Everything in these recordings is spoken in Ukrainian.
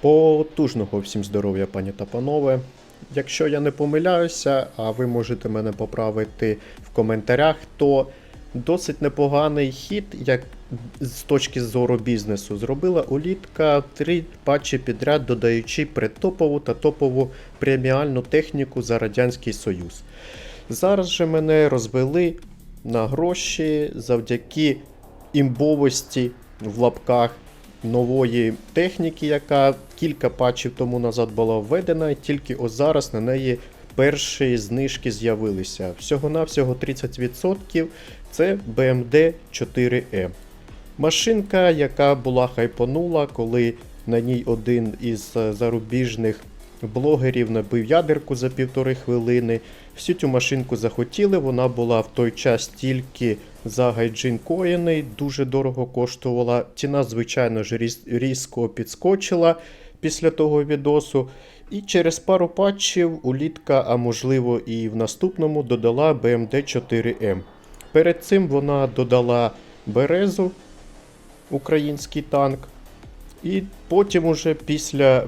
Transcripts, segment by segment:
Потужного всім здоров'я, пані та панове. Якщо я не помиляюся, а ви можете мене поправити в коментарях, то досить непоганий хід, як з точки зору бізнесу, зробила улітка три патчі підряд, додаючи предтопову та топову преміальну техніку за Радянський Союз. Зараз же мене розвели на гроші завдяки імбовості в лапках нової техніки, яка кілька патчів тому назад була введена, і тільки ось зараз на неї перші знижки з'явилися. Всього-навсього 30% це BMD 4E. Машинка, яка була хайпонула, коли на ній один із е, зарубіжних блогерів набив ядерку за півтори хвилини. Всю цю машинку захотіли, вона була в той час тільки за гайджин коїни, дуже дорого коштувала. Ціна, звичайно ж, різ- різко підскочила після того відосу. І через пару патчів улітка, а можливо і в наступному, додала BMD 4M. Перед цим вона додала Березу, український танк. І потім уже після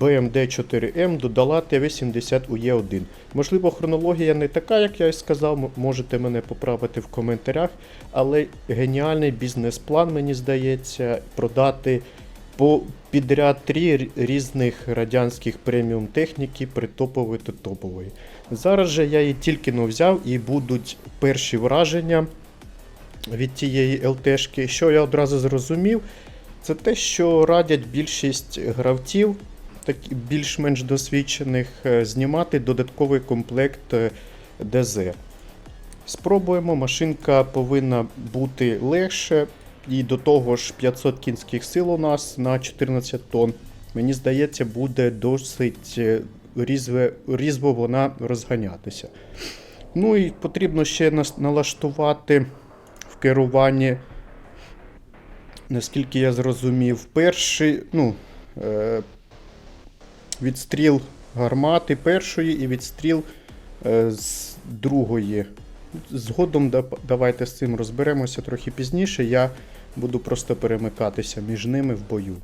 BMD 4M додала Т-80 УЄ1. Можливо, хронологія не така, як я і сказав, можете мене поправити в коментарях, але геніальний бізнес-план, мені здається, продати по підряд три різних радянських преміум техніки при топової та топової. Зараз же я її тільки но взяв і будуть перші враження від тієї ЛТшки. Що я одразу зрозумів, це те, що радять більшість гравців, більш-менш досвідчених, е, знімати додатковий комплект е, ДЗ. Спробуємо, машинка повинна бути легше, і до того ж 500 кінських сил у нас на 14 тонн. Мені здається, буде досить е, різве, різво вона розганятися. Ну і потрібно ще нас- налаштувати в керуванні, наскільки я зрозумів, перший, ну, е, відстріл гармати першої і відстріл е, з другої. Згодом давайте з цим розберемося трохи пізніше. Я буду просто перемикатися між ними в бою.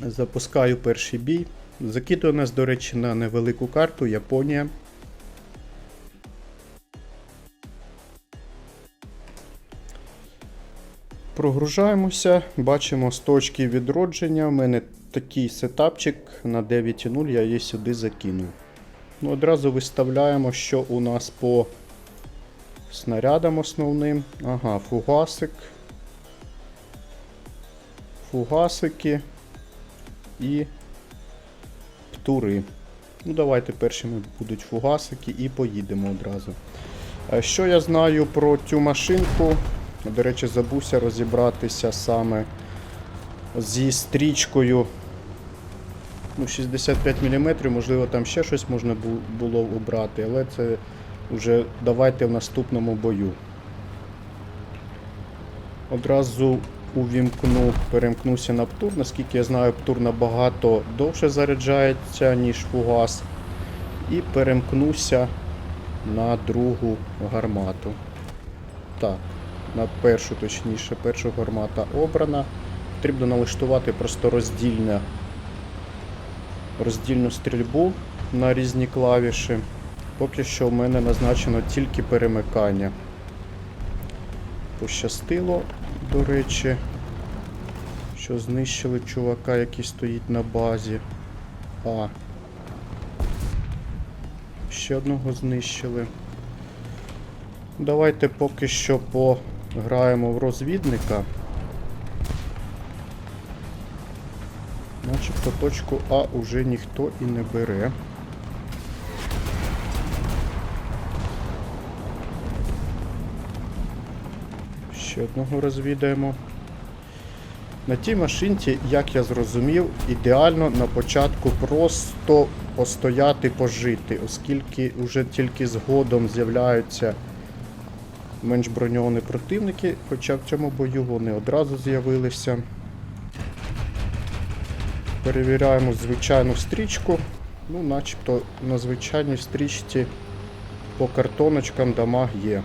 Запускаю перший бій. Закидує нас, до речі, на невелику карту Японія. Прогружаємося, бачимо з точки відродження. У мене такий сетапчик на 9.0, я її сюди закинув. Ну, одразу виставляємо, що у нас по снарядам основним. Ага, фугасик. Фугасики і птури. Ну, давайте першими будуть фугасики і поїдемо одразу. Е, Що я знаю про цю машинку? До речі, забувся розібратися саме зі стрічкою. Ну, 65 мм, можливо, там ще щось можна було обрати, але це вже давайте в наступному бою. Одразу увімкну, перемкнуся на птур. Наскільки я знаю, птур набагато довше заряджається, ніж фугас. І перемкнуся на другу гармату. Так, на першу, точніше, перша гармата обрана. Потрібно налаштувати просто роздільне, роздільну стрільбу на різні клавіші. Поки що в мене назначено тільки перемикання. Пощастило, до речі, що знищили чувака, який стоїть на базі. А. Ще одного знищили. Давайте поки що пограємо в розвідника. Начебто точку А уже ніхто і не бере. Ще одного розвідаємо. На тій машинці, як я зрозумів, ідеально на початку просто постояти, пожити, оскільки вже тільки згодом з'являються менш броньовані противники, хоча в цьому бою вони одразу з'явилися. Перевіряємо звичайну стрічку. Ну, начебто на звичайній стрічці по картоночкам дамаг є.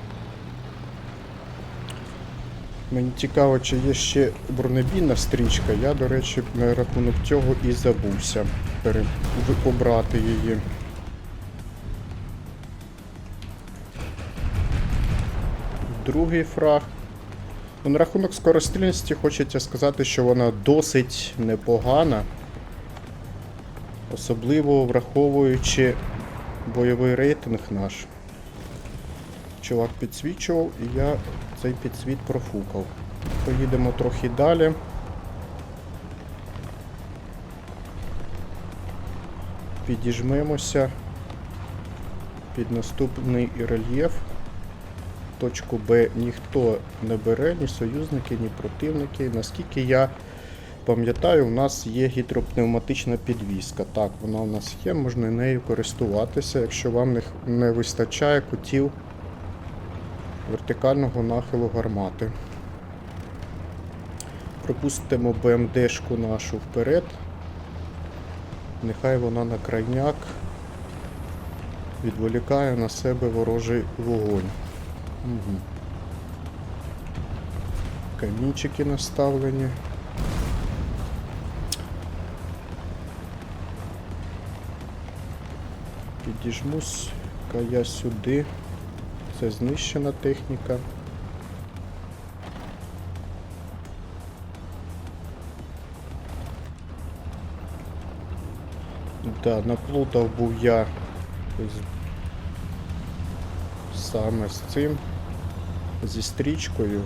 Мені цікаво, чи є ще бронебійна стрічка. Я, до речі, на рахунок цього і забувся обрати її. Другий фраг. Ну, На рахунок скорострільності хочеться сказати, що вона досить непогана. Особливо враховуючи бойовий рейтинг наш. Чувак підсвічував, і я цей підсвіт профукав. Поїдемо трохи далі. Підіжмемося під наступний рельєф. Точку Б ніхто не бере, ні союзники, ні противники. Наскільки я пам'ятаю, у нас є гідропневматична підвізка. Так, вона у нас є, можна нею користуватися, якщо вам не, вистачає кутів вертикального нахилу гармати. Пропустимо БМДшку нашу вперед. Нехай вона на крайняк відволікає на себе ворожий вогонь. Угу. Камінчики наставлені. Підіжмусь-ка я сюди. Це знищена техніка. Да, наплутав був я з... саме з цим, зі стрічкою.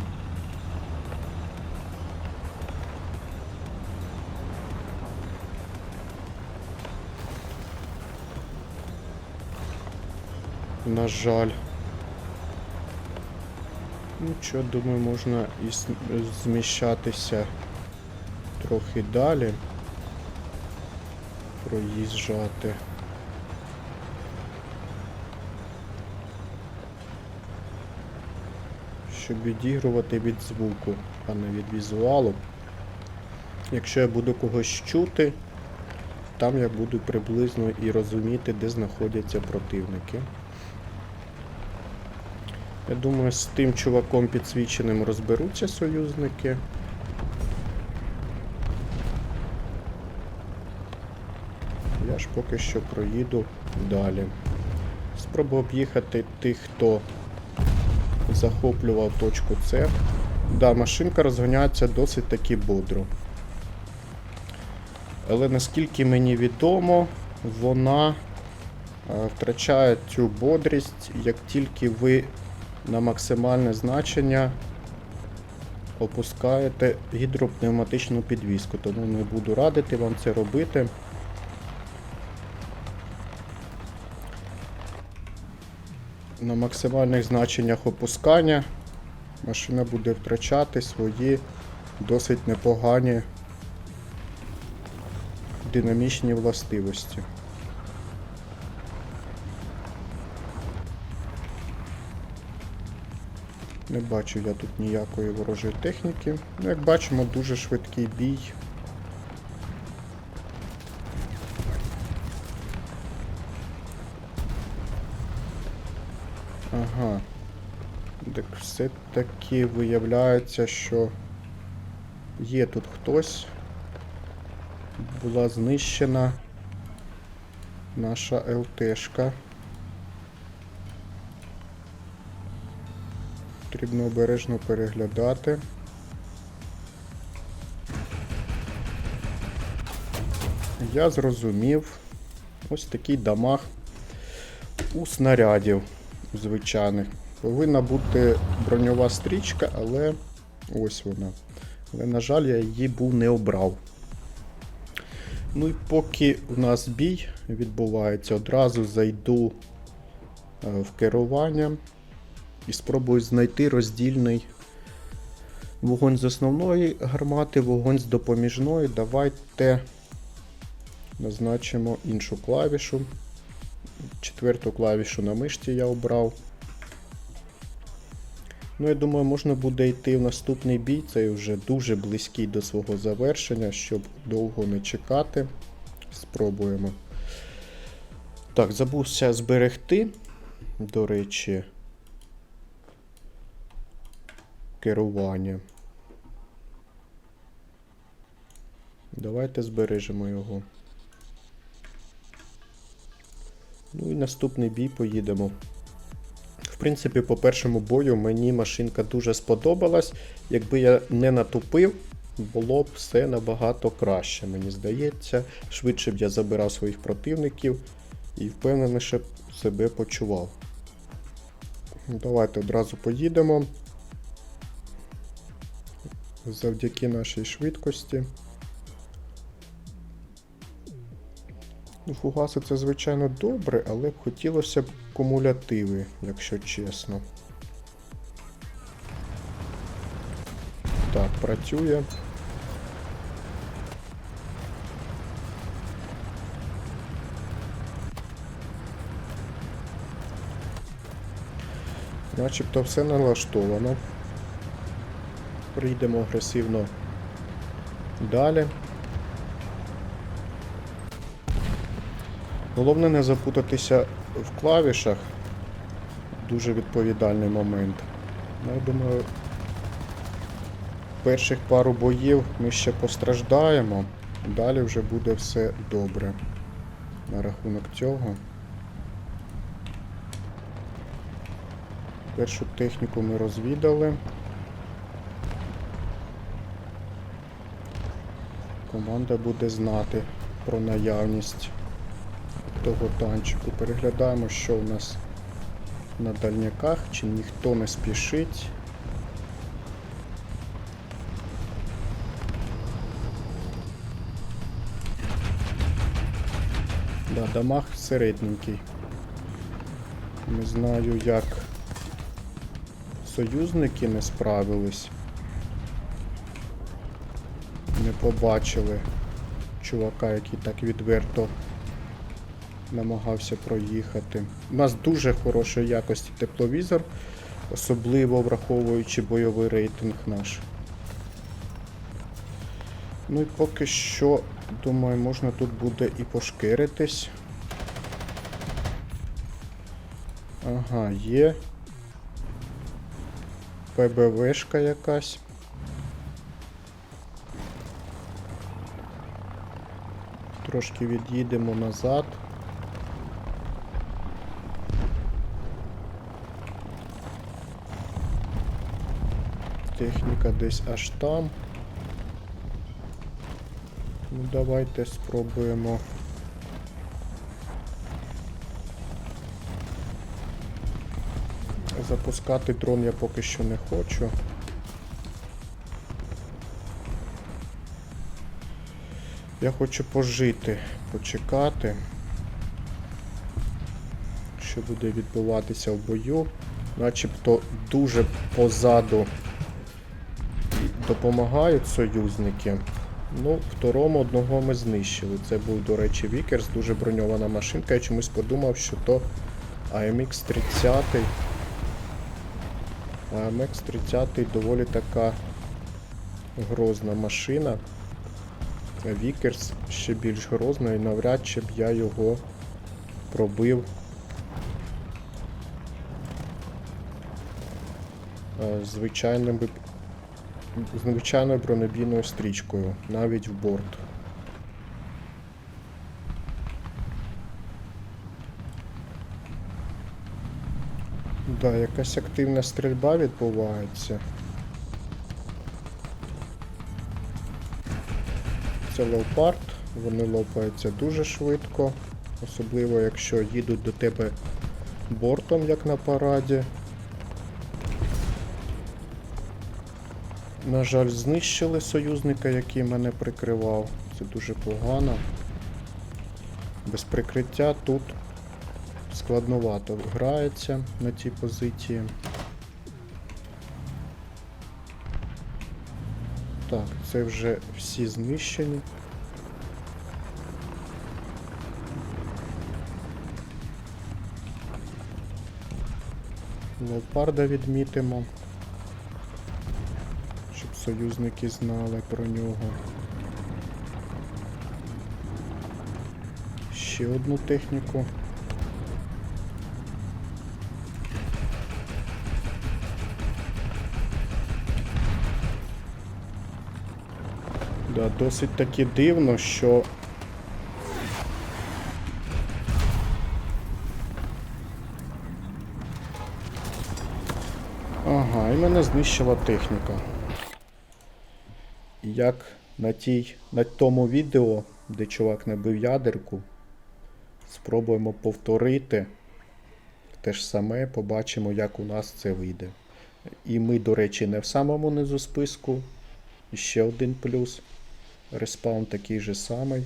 На жаль. Ну що, думаю, можна і зміщатися трохи далі. Проїжджати. Щоб відігрувати від звуку, а не від візуалу. Якщо я буду когось чути, там я буду приблизно і розуміти, де знаходяться противники. Я думаю, з тим чуваком підсвіченим розберуться союзники. Я ж поки що проїду далі. Спробую об'їхати тих, хто захоплював точку С. Да, машинка розганяється досить таки бодро. Але наскільки мені відомо, вона е, втрачає цю бодрість, як тільки ви на максимальне значення опускаєте гідропневматичну підвіску, тому не буду радити вам це робити. На максимальних значеннях опускання машина буде втрачати свої досить непогані динамічні властивості. Не бачу я тут ніякої ворожої техніки. Ну, як бачимо, дуже швидкий бій. Ага. Так все-таки виявляється, що є тут хтось. Була знищена наша ЛТшка. Потрібно обережно переглядати. Я зрозумів. Ось такий дамаг у снарядів звичайних. Повинна бути броньова стрічка, але ось вона. Але, на жаль, я її був не обрав. Ну і поки у нас бій відбувається, одразу зайду е, в керування і спробую знайти роздільний вогонь з основної гармати, вогонь з допоміжної. Давайте назначимо іншу клавішу. Четверту клавішу на мишці я обрав. Ну, я думаю, можна буде йти в наступний бій. Цей вже дуже близький до свого завершення, щоб довго не чекати. Спробуємо. Так, забувся зберегти. До речі, керування. Давайте збережемо його. Ну і наступний бій поїдемо. В принципі, по першому бою мені машинка дуже сподобалась. Якби я не натупив, було б все набагато краще, мені здається. Швидше б я забирав своїх противників і впевненіше б себе почував. Давайте одразу поїдемо. Завдяки нашій швидкості. Ну, фугаси це, звичайно, добре, але б хотілося б кумулятиви, якщо чесно. Так, працює. Начебто все налаштовано. Прийдемо агресивно далі. Головне не запутатися в клавішах. Дуже відповідальний момент. Ну, я думаю, перших пару боїв ми ще постраждаємо. Далі вже буде все добре. На рахунок цього. Першу техніку ми розвідали. Команда буде знати про наявність того танчику. Переглядаємо, що у нас на дальняках, чи ніхто не спішить. Да, дамаг середненький. Не знаю, як союзники не справились. Побачили чувака, який так відверто намагався проїхати. У нас дуже хорошої якості тепловізор, особливо враховуючи бойовий рейтинг наш. Ну і поки що, думаю, можна тут буде і пошкиритись. Ага, є. ПБВшка якась. Трошки від'їдемо назад. Техніка десь аж там. Ну, давайте спробуємо. Запускати дрон я поки що не хочу. Я хочу пожити, почекати, що буде відбуватися в бою. Начебто дуже позаду допомагають союзники. Ну, второму одного ми знищили. Це був, до речі, Вікерс, дуже броньована машинка. Я чомусь подумав, що то AMX 30. AMX 30 доволі така грозна машина. Вікерс ще більш грозна і навряд чи б я його пробив. е, Звичайним звичайною бронебійною стрічкою, навіть в борт. Да, якась активна стрільба відбувається. Це леопард, вони лопаються дуже швидко, особливо якщо їдуть до тебе бортом, як на параді. На жаль, знищили союзника, який мене прикривав. Це дуже погано. Без прикриття тут складновато грається на цій позиції. Це вже всі знищені. Леопарда відмітимо щоб союзники знали про нього. Ще одну техніку. Да, досить таки дивно, що. Ага, і мене знищила техніка. Як на тій, на тому відео, де чувак набив ядерку, спробуємо повторити те ж саме, побачимо, як у нас це вийде. І ми, до речі, не в самому низу списку. Ще один плюс. Респаун такий же самий.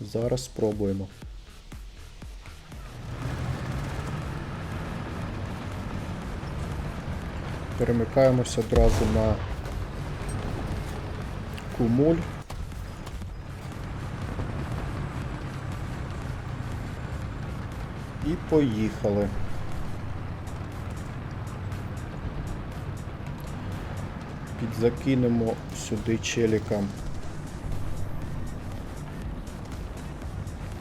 Зараз спробуємо. Перемикаємося одразу на кумуль. І поїхали. Підзакинемо сюди челікам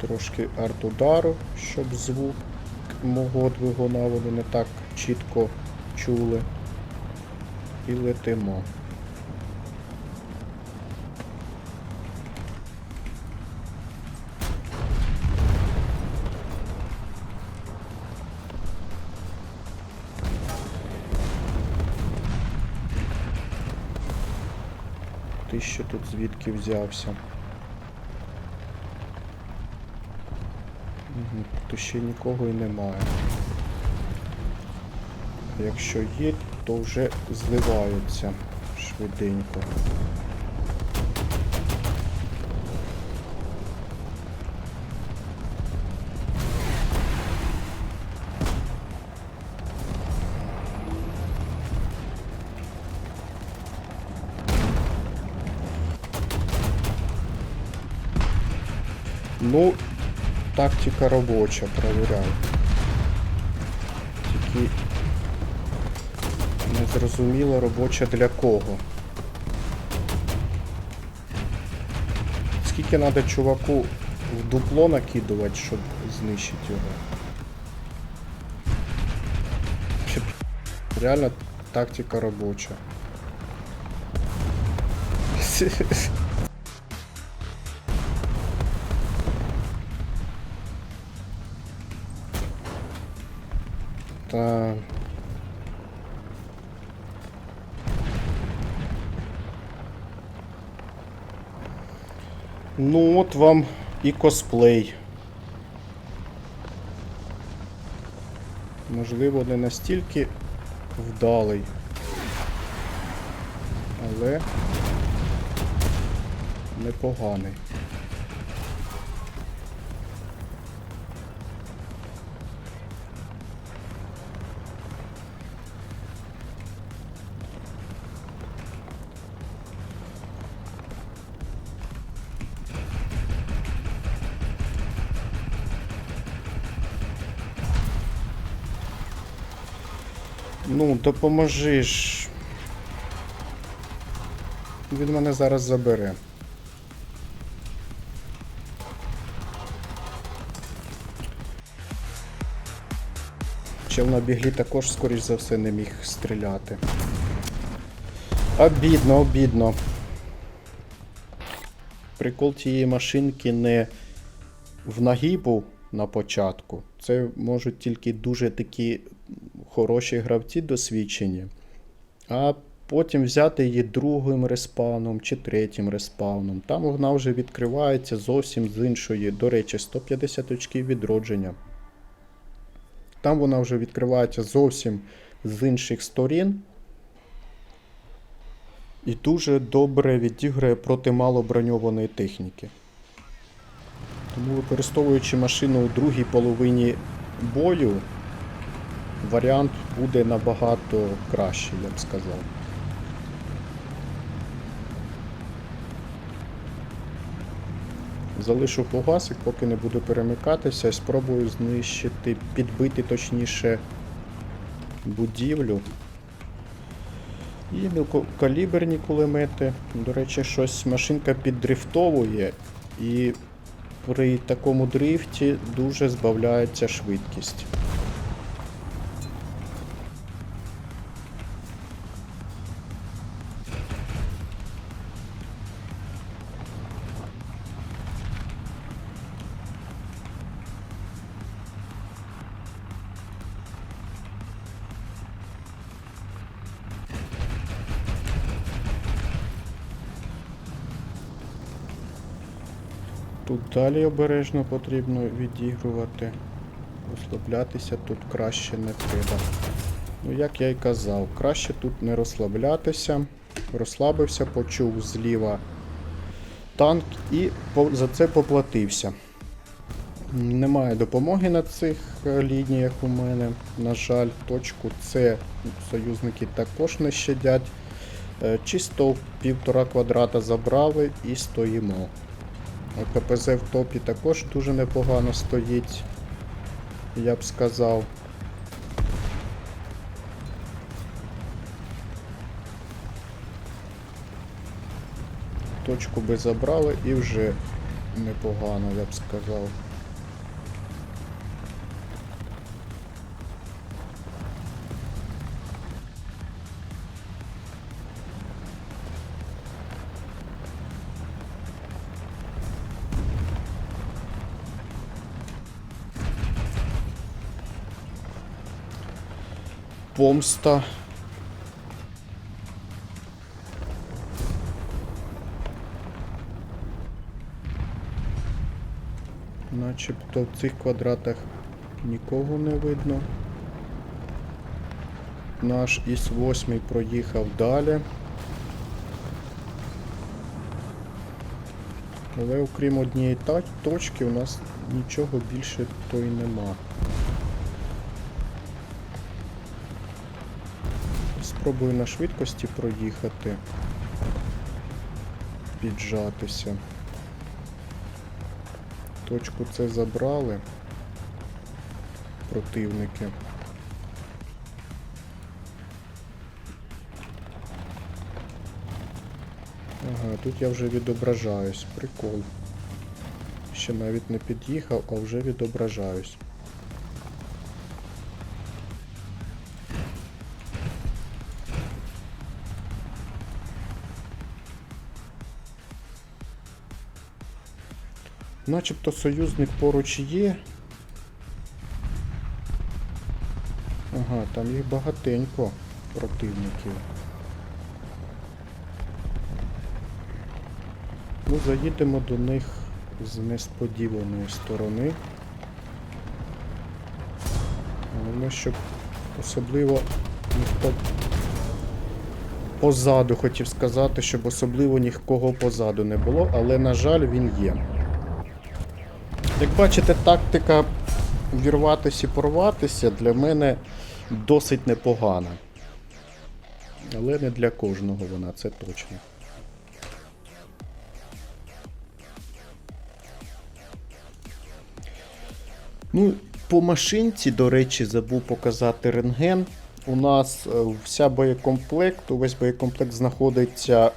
трошки арт-удару, щоб звук мого двигуна вони не так чітко чули. І летимо. Що тут звідки взявся? Угу, то ще нікого і немає. Якщо є, то вже зливаються швиденько. Ну, тактика робоча, провіряю. Тільки не зрозуміло робоча для кого. Скільки треба чуваку в дупло накидувати, щоб знищити його? Реально тактика робоча. Ну от вам і косплей. Можливо, не настільки вдалий. Але непоганий. Ну, допоможи ж. Він мене зараз забере. Чел на біглі також, скоріш за все, не міг стріляти. Обідно, обідно. Прикол тієї машинки не в нагибу на початку. Це можуть тільки дуже такі хороші гравці досвідчені. А потім взяти її другим респауном чи третім респауном. Там вона вже відкривається зовсім з іншої. До речі, 150 очків відродження. Там вона вже відкривається зовсім з інших сторін. І дуже добре відіграє проти малоброньованої техніки. Тому використовуючи машину у другій половині бою, варіант буде набагато кращий, я б сказав. Залишу фугасик, поки не буду перемикатися, і спробую знищити, підбити точніше будівлю. І мілкокаліберні кулемети. До речі, щось машинка піддрифтовує і при такому дрифті дуже збавляється швидкість. Тут далі обережно потрібно відігрувати. Розслаблятися тут краще не треба. Ну, як я й казав, краще тут не розслаблятися. Розслабився, почув зліва танк і за це поплатився. Немає допомоги на цих е, лініях у мене. На жаль, точку С союзники також не щадять. Е, Чисто півтора квадрата забрали і стоїмо. КПЗ в топі також дуже непогано стоїть, я б сказав. Точку би забрали і вже непогано, я б сказав. Помста. Начебто в цих квадратах нікого не видно. Наш Іс-8 проїхав далі. Але окрім однієї точки у нас нічого більше то й нема. Спробую на швидкості проїхати. Піджатися. Точку це забрали. Противники. Ага, тут я вже відображаюсь. Прикол. Ще навіть не під'їхав, а вже відображаюсь. Начебто союзник поруч є. Ага, там їх багатенько противників. Ну, заїдемо до них з несподіваної сторони. Головне, щоб особливо ніхто позаду хотів сказати, щоб особливо нікого позаду не було, але, на жаль, він є. Як бачите, тактика вірватися і порватися для мене досить непогана. Але не для кожного вона, це точно. Ну, по машинці, до речі, забув показати рентген. У нас е, вся боєкомплект, увесь боєкомплект знаходиться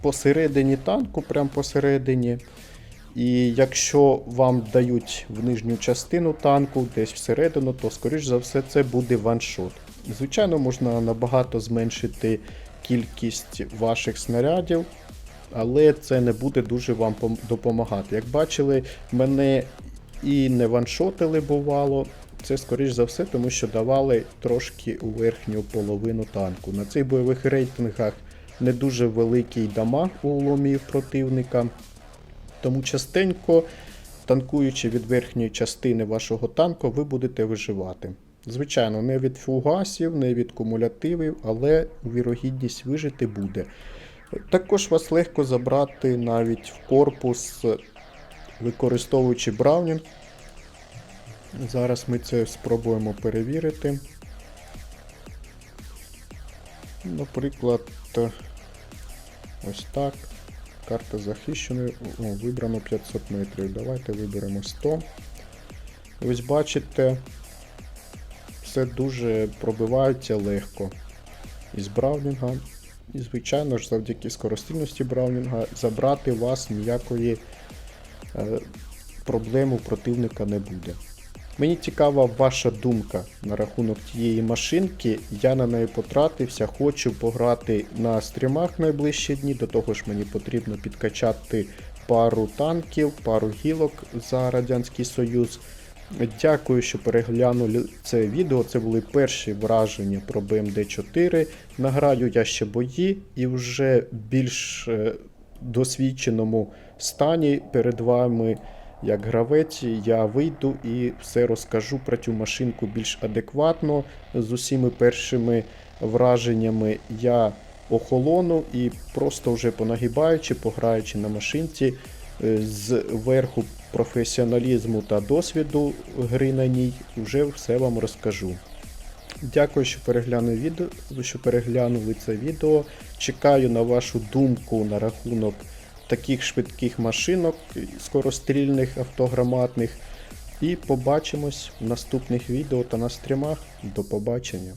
посередині танку, прямо посередині. І якщо вам дають в нижню частину танку, десь всередину, то скоріш за все це буде ваншот. Звичайно, можна набагато зменшити кількість ваших снарядів, але це не буде дуже вам допомагати. Як бачили, мене і не ваншотили бувало. Це скоріш за все, тому що давали трошки у верхню половину танку. На цих бойових рейтингах не дуже великий дамаг у ломів противника. Тому частенько, танкуючи від верхньої частини вашого танку, ви будете виживати. Звичайно, не від фугасів, не від кумулятивів, але вірогідність вижити буде. Також вас легко забрати навіть в корпус, використовуючи Браунінг. Зараз ми це спробуємо перевірити. Наприклад, ось так. Карта захищена. О, вибрано 500 метрів. Давайте виберемо 100. Ось бачите, все дуже пробивається легко. Із Браунінга. І, звичайно ж, завдяки скоростільності Браунінга забрати вас ніякої е, проблеми у противника не буде. Мені цікава ваша думка на рахунок тієї машинки. Я на неї потратився, хочу пограти на стрімах найближчі дні. До того ж, мені потрібно підкачати пару танків, пару гілок за Радянський Союз. Дякую, що переглянули це відео. Це були перші враження про BMD 4. Награю я ще бої і вже більш е, досвідченому стані перед вами, як гравець, я вийду і все розкажу про цю машинку більш адекватно з усіми першими враженнями. Я охолону і просто вже понагибаючи, пограючи на машинці е, з верху професіоналізму та досвіду гри на ній, вже все вам розкажу. Дякую, що переглянули відео, що переглянули це відео. Чекаю на вашу думку на рахунок таких швидких машинок, скорострільних, автограматних. І побачимось в наступних відео та на стрімах. До побачення.